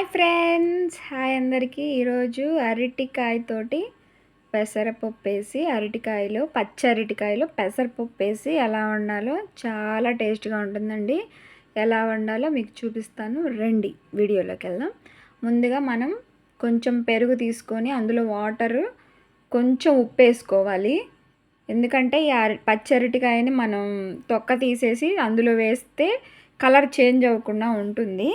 Hi friends. Hi అందరికీ. ఈరోజు అరటికాయతోటి పెసరపప్పు వేసి అరటికాయలో పచ్చి అరటికాయలో పెసరపప్పు వేసి ఎలా వండాలో చాలా టేస్ట్గా ఉంటుందండి. ఎలా వండాలో మీకు చూపిస్తాను. రండి వీడియోలోకి వెళ్దాం. ముందుగా మనం కొంచెం పెరుగు తీసుకొని అందులో వాటర్ కొంచెం ఉప్పు వేసుకోవాలి ఎందుకంటే ఈ అర పచ్చి అరటికాయని మనం తొక్క తీసేసి అందులో వేస్తే కలర్ చేంజ్ అవ్వకుండా ఉంటుంది.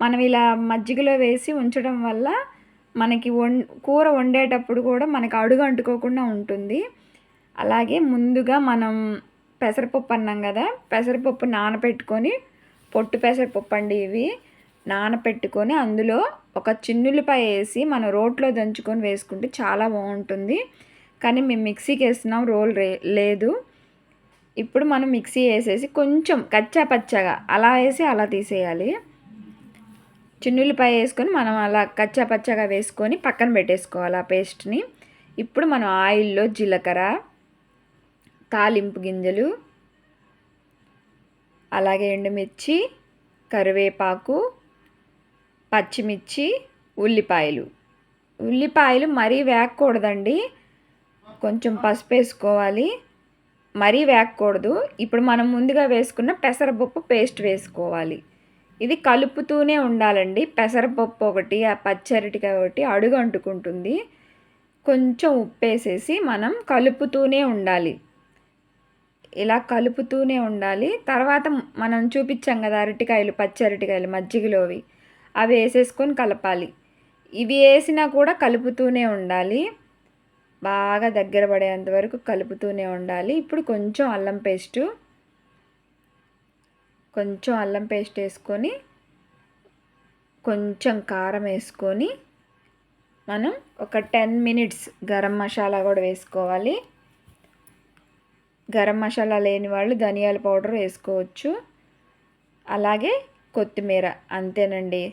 మనం ఇలా మజ్జిగలో వేసి ఉంచడం వల్ల మనకి వం కూర వండేటప్పుడు కూడా మనకి అడుగు అంటుకోకుండా ఉంటుంది. అలాగే ముందుగా మనం పెసరపప్పు అన్నాం కదా పెసరపప్పు నానబెట్టుకొని పొట్టు పెసరపప్పు అండి ఇవి నానబెట్టుకొని అందులో ఒక చిన్నులపాయ వేసి మనం రోట్లో దంచుకొని వేసుకుంటే చాలా బాగుంటుంది. కానీ మేము మిక్సీకి వేస్తున్నాం రోల్ రే లేదు. ఇప్పుడు మనం మిక్సీ వేసేసి కొంచెం కచ్చా పచ్చగా అలా వేసి అలా తీసేయాలి. చిన్నులపాయ వేసుకొని మనం అలా కచ్చా పచ్చగా వేసుకొని పక్కన పెట్టేసుకోవాలి ఆ పేస్ట్ని. ఇప్పుడు మనం ఆయిల్లో జీలకర్ర తాలింపు గింజలు అలాగే ఎండుమిర్చి కరివేపాకు పచ్చిమిర్చి ఉల్లిపాయలు. ఉల్లిపాయలు మరీ వేగకూడదండి. కొంచెం పసుపు వేసుకోవాలి. మరీ వేగకూడదు. ఇప్పుడు మనం ముందుగా వేసుకున్న పెసరపప్పు పేస్ట్ వేసుకోవాలి. ఇది కలుపుతూనే ఉండాలండి. పెసరపప్పు ఒకటి ఆ పచ్చరిటికాయ ఒకటి అడుగు అంటుకుంటుంది. కొంచెం ఉప్పు వేసేసి మనం కలుపుతూనే ఉండాలి. ఇలా కలుపుతూనే ఉండాలి. తర్వాత మనం చూపించాం కదా అరటికాయలు పచ్చి అరటికాయలు మజ్జిగలోవి. అవి వేసేసుకొని కలపాలి. ఇవి వేసినా కూడా కలుపుతూనే ఉండాలి. బాగా దగ్గర పడేంత వరకు కలుపుతూనే ఉండాలి. ఇప్పుడు కొంచెం అల్లం పేస్టు కొంచెం అల్లం పేస్ట్ వేసుకొని కొంచెం కారం వేసుకొని మనం ఒక టెన్ మినిట్స్ గరం మసాలా కూడా వేసుకోవాలి. గరం మసాలా లేని వాళ్ళు ధనియాల పౌడర్ వేసుకోవచ్చు. అలాగే కొత్తిమీర అంతేనండి.